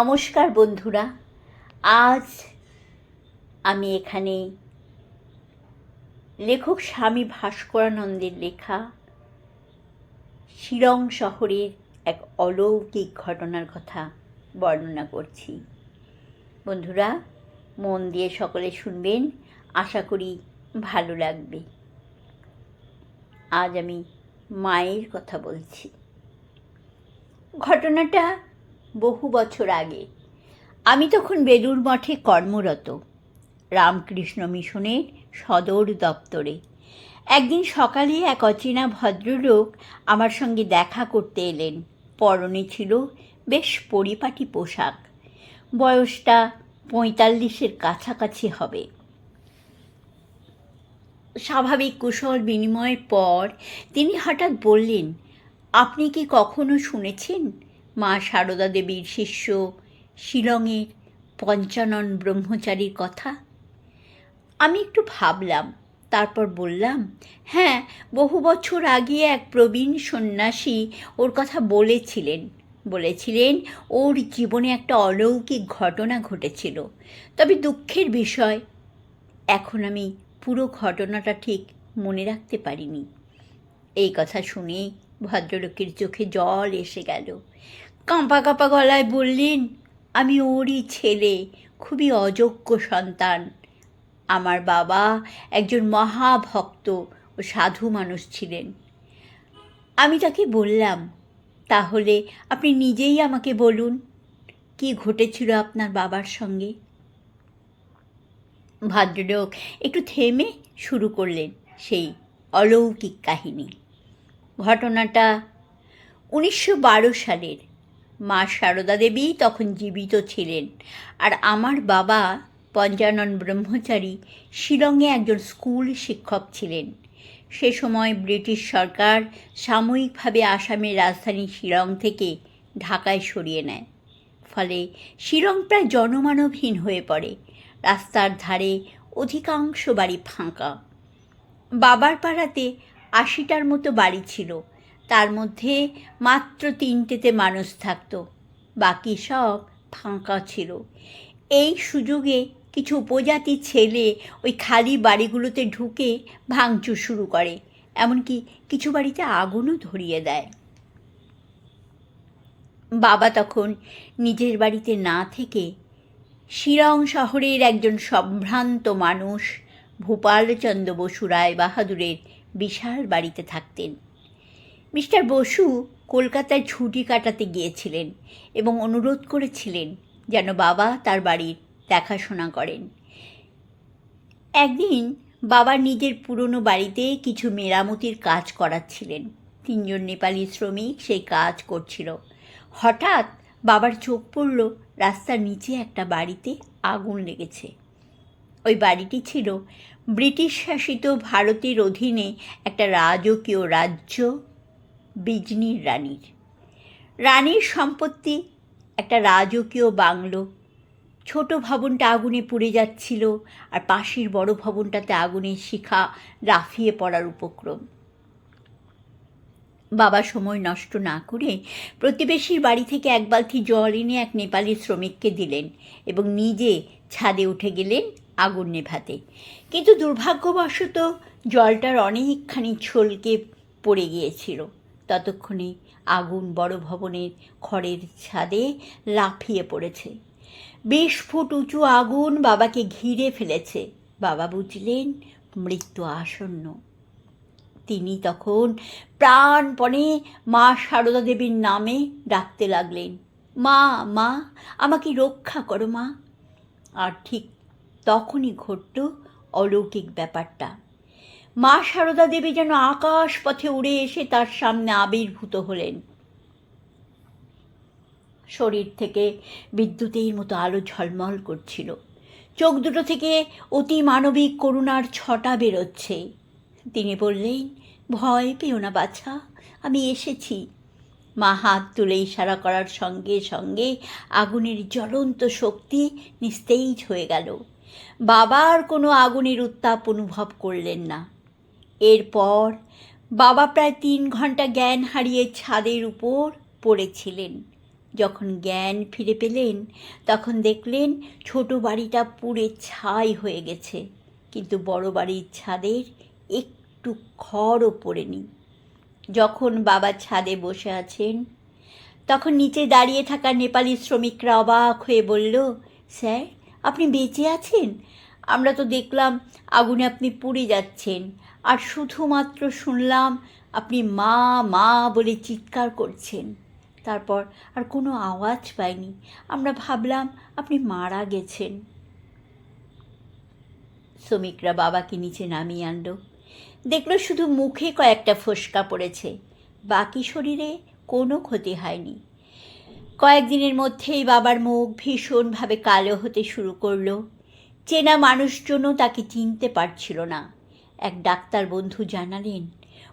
নমস্কার বন্ধুরা, আজ আমি এখানে লেখক স্বামী ভাস্করানন্দের লেখা শিলং শহরের এক অলৌকিক ঘটনার কথা বর্ণনা করছি। বন্ধুরা, মন দিয়ে সকলে শুনবেন, আশা করি ভালো লাগবে। আজ আমি মায়ের কথা বলছি। ঘটনাটা বহু বছর আগে। আমি তখন বেলুর মঠে কর্মরত। রামকৃষ্ণ মিশনের সদর দপ্তরে। একদিন সকালে এক অচেনা ভদ্রলোক আমার সঙ্গে দেখা করতে এলেন। পরনে ছিল বেশ পরিপাটি পোশাক। বয়সটা পঁয়তাল্লিশের কাছাকাছি হবে। স্বাভাবিক কুশল বিনিময়ের পর তিনি হঠাৎ বললেন, আপনি কি কখনো শুনেছেন মা সারদা দেবীর শিষ্য শিলংয়ের পঞ্চানন ব্রহ্মচারীর কথা। আমি একটু ভাবলাম, তারপর বললাম হ্যাঁ বহু বছর আগে এক প্রবীণ সন্ন্যাসী ওর কথা বলেছিলেন। বলেছিলেন ওর জীবনে একটা অলৌকিক ঘটনা ঘটেছিল। তবে দুঃখের বিষয়, এখন আমি পুরো ঘটনাটা ঠিক মনে রাখতে পারিনি। এই কথা শুনে ভদ্রলোকের চোখে জল এসে গেল। কাঁপা কাঁপা গলায় বললেন, আমি ওরই ছেলে, খুবই অযোগ্য সন্তান। আমার বাবা একজন মহাভক্ত ও সাধু মানুষ ছিলেন। আমি তাকে বললাম, তাহলে আপনি নিজেই আমাকে বলুন, কি ঘটেছিল আপনার বাবার সঙ্গে? ভদ্রলোক একটু থেমে শুরু করলেন সেই অলৌকিক কাহিনী। ঘটনাটা উনিশশো বারো সালের। মা সারদা দেবী তখন জীবিত ছিলেন আর আমার বাবা পঞ্চানন ব্রহ্মচারী শিলংয়ে একজন স্কুল শিক্ষক ছিলেন। সে সময় ব্রিটিশ সরকার সাময়িকভাবে আসামের রাজধানী শিলং থেকে ঢাকায় সরিয়ে নেয়। ফলে শিলং প্রায় জনমানবহীন হয়ে পড়ে। রাস্তার ধারে অধিকাংশ বাড়ি ফাঁকা। বাবার পাড়াতে আশিটার মতো বাড়ি ছিল। তার মধ্যে মাত্র তিনটেতে মানুষ থাকতো। বাকি সব ফাঁকা ছিল। এই সুযোগে কিছু উপজাতি ছেলে ওই খালি বাড়িগুলোতে ঢুকে ভাঙচুর শুরু করে, এমনকি কিছু বাড়িতে আগুনও ধরিয়ে দেয়। বাবা তখন নিজের বাড়িতে না থেকে শিলং শহরের একজন সম্ভ্রান্ত মানুষ ভূপালচন্দ্র বসু রায় বাহাদুরের বিশাল বাড়িতে থাকতেন। মিস্টার বসু কলকাতায় ছুটি কাটাতে গিয়েছিলেন এবং অনুরোধ করেছিলেন যেন বাবা তার বাড়ির দেখাশোনা করেন। একদিন বাবার নিজের পুরনো বাড়িতে কিছু মেরামতির কাজ করাচ্ছিলেন। তিনজন নেপালি শ্রমিক সেই কাজ করছিল। হঠাৎ বাবার চোখ পড়ল, রাস্তার নিচে একটা বাড়িতে আগুন লেগেছে। ওই বাড়িটি ছিল। ব্রিটিশ শাসিত ভারতের অধীনে একটা রাজকীয় রাজ্য, বিজনির রানীর। রানীর সম্পত্তি একটা রাজকীয় বাংলো। ছোট ভবনটা আগুনে পুড়ে যাচ্ছিল আর পাশের বড় ভবনটাতে আগুনের শিখা লাফিয়ে পড়ার উপক্রম। বাবা সময় নষ্ট না করে প্রতিবেশীর বাড়ি থেকে এক বালতি জল এনে এক নেপালি শ্রমিককে দিলেন এবং নিজে ছাদে উঠে গেলেন আগুন নেভাতে। কিন্তু দুর্ভাগ্যবশত জলটার অনেকখানি ছলকে পড়ে গিয়েছিল। ততক্ষণে আগুন বড় ভবনের খড়ের ছাদে লাফিয়ে পড়েছে। বিশ ফুট উঁচু আগুন বাবাকে ঘিরে ফেলেছে। বাবা বুঝলেন, মৃত্যু আসন্ন। তিনি তখন প্রাণপণে মা সারদা দেবীর নামে ডাকতে লাগলেন, মা মা, আমাকে রক্ষা করো, মা। আর ঠিক তখনই ঘটল অলৌকিক ব্যাপারটা। মা সারদা দেবী যেন আকাশ পথে উড়ে এসে তার সামনে আবির্ভূত হলেন। শরীর থেকে বিদ্যুতের মতো আলো ঝলমল করছিল। চোখ দুটো থেকে অতি মানবিক করুণার ছটা বেরোচ্ছে। তিনি বললেন, ভয় পেও না বাছা, আমি এসেছি। মা হাত তুলে ইশারা করার সঙ্গে সঙ্গে আগুনের জ্বলন্ত শক্তি নিস্তেজ হয়ে গেল। বাবার কোনো আগুনের উত্তাপ অনুভব করলেন না। এরপর বাবা প্রায় তিন ঘণ্টা জ্ঞান হারিয়ে ছাদের উপর পড়েছিলেন। যখন জ্ঞান ফিরে পেলেন, তখন দেখলেন ছোট বাড়িটা পুড়ে ছাই হয়ে গেছে। কিন্তু বড় বাড়ির ছাদের একটু খড়ও পড়েনি। যখন বাবা ছাদে বসে আছেন, তখন নিচে দাঁড়িয়ে থাকা নেপালি শ্রমিকরা অবাক হয়ে বলল, স্যার আপনি বেঁচে আছেন? আমরা তো দেখলাম আগুনে আপনি পুড়ে যাচ্ছেন। আর শুধুমাত্র শুনলাম আপনি মা মা বলে চিৎকার করছেন। তারপর আর কোনো আওয়াজ পাইনি। আমরা ভাবলাম আপনি মারা গেছেন। শ্রমিকরা বাবাকে নিচে নামিয়ে আনলো। দেখল শুধু মুখে কয়েকটা ফোসকা পড়েছে। বাকি শরীরে কোনো ক্ষতি হয়নি। কয়েকদিনের মধ্যেই বাবার মুখ ভীষণভাবে কালো হতে শুরু করল। চেনা মানুষজনও তাকে চিনতে পারছিল না। এক ডাক্তার বন্ধু জানালেন,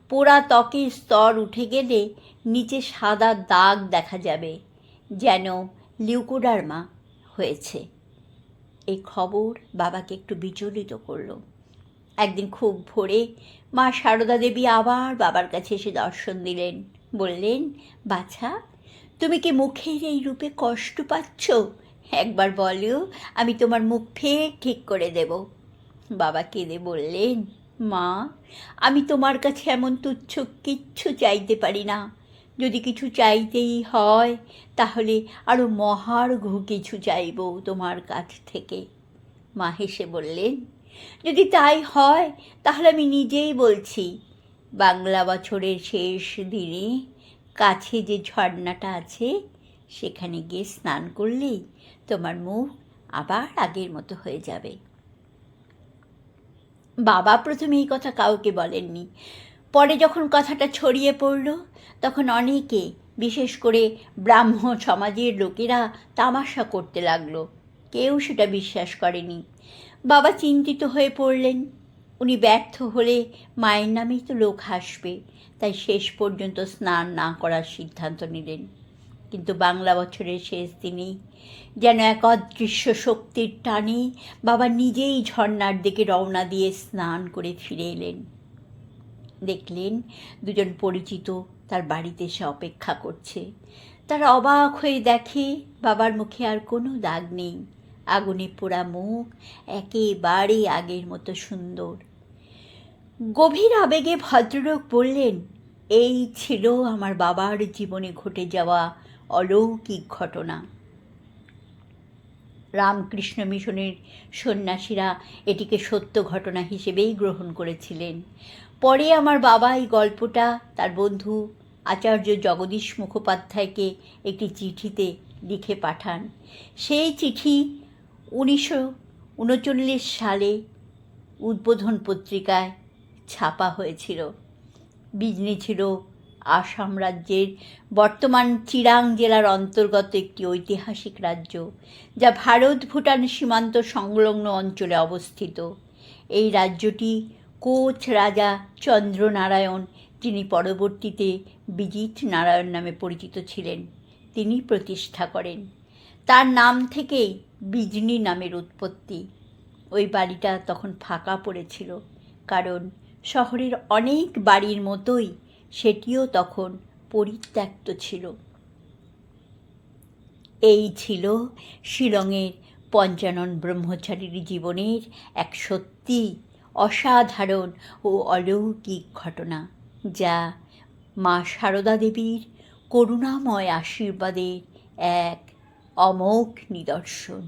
পোড়া ত্বকের স্তর উঠে গেলে নিচে সাদা দাগ দেখা যাবে, যেন লিউকোডার্মা হয়েছে। এই খবর বাবাকে একটু বিচলিত করল। একদিন খুব ভোরে মা সারদা দেবী আবার বাবার কাছে এসে দর্শন দিলেন। বললেন, বাছা তুমি কি মুখের এই রূপে কষ্ট পাচ্ছ? একবার বলো, আমি তোমার মুখ ফের ঠিক করে দেব। বাবা কেঁদে বললেন, মা, আমি তোমার কাছে এমন তুচ্ছ কিচ্ছু চাইতে পারি না। যদি কিছু চাইতেই হয়, তাহলে আরও মহার্ঘ কিছু চাইব তোমার কাছ থেকে। মা হেসে বললেন, যদি তাই হয়, তাহলে আমি নিজেই বলছি, বাংলা বছরের শেষ দিনে কাছে যে ঝর্ণাটা আছে, সেখানে গিয়ে স্নান করলেই তোমার মুখ আবার আগের মতো হয়ে যাবে। বাবা প্রথমে এই কথা কাউকে বলেননি। পরে যখন কথাটা ছড়িয়ে পড়ল, তখন অনেকে, বিশেষ করে ব্রাহ্ম সমাজের লোকেরা তামাশা করতে লাগল। কেউ সেটা বিশ্বাস করেনি। বাবা চিন্তিত হয়ে পড়লেন। উনি ব্যর্থ হলে মায়ের নামেই তো লোক হাসবে। তাই শেষ পর্যন্ত স্নান না করার সিদ্ধান্ত নিলেন। কিন্তু বাংলা বছরের শেষ দিনেই যেন এক অদৃশ্য শক্তির টানে বাবা নিজেই ঝর্নার দিকে রওনা দিয়ে স্নান করে ফিরে এলেন। দেখলেন দুজন পরিচিত তার বাড়িতে এসে অপেক্ষা করছে। তারা অবাক হয়ে দেখে বাবার মুখে আর কোনো দাগ নেই। আগুনে পোড়া মুখ একেবারে আগের মতো সুন্দর। গভীর আবেগে ভদ্রলোক বললেন, এই ছিল আমার বাবার জীবনে ঘটে যাওয়া অলৌকিক ঘটনা। রামকৃষ্ণ মিশনের সন্ন্যাসীরা এটিকে সত্য ঘটনা হিসেবেই গ্রহণ করেছিলেন। পরে আমার বাবা এই গল্পটা তার বন্ধু আচার্য জগদীশ মুখোপাধ্যায়কে একটি চিঠিতে লিখে পাঠান। সেই চিঠি উনিশশো উনচল্লিশ সালে উদ্বোধন পত্রিকায় ছাপা হয়েছিল। বিজনি ছিল। আসাম রাজ্যের বর্তমান চিরাং জেলার অন্তর্গত একটি ঐতিহাসিক রাজ্য, যা ভারত ভুটান সীমান্ত সংলগ্ন অঞ্চলে অবস্থিত। এই রাজ্যটি কোচ রাজা চন্দ্রনারায়ণ, যিনি পরবর্তীতে বিজিত নারায়ণ নামে পরিচিত ছিলেন, তিনি প্রতিষ্ঠা করেন। তার নাম থেকেই বিজনি নামের উৎপত্তি। ওই বাড়িটা তখন ফাঁকা পড়েছিল, কারণ শহরের অনেক বাড়ির মতোই সেটিও তখন পরিত্যক্ত ছিল। এই ছিল শিলংয়ের পঞ্চানন ব্রহ্মচারীর জীবনের এক সত্যি অসাধারণ ও অলৌকিক ঘটনা, যা মা সারদা দেবীর করুণাময় আশীর্বাদের এক অমোঘ নিদর্শন।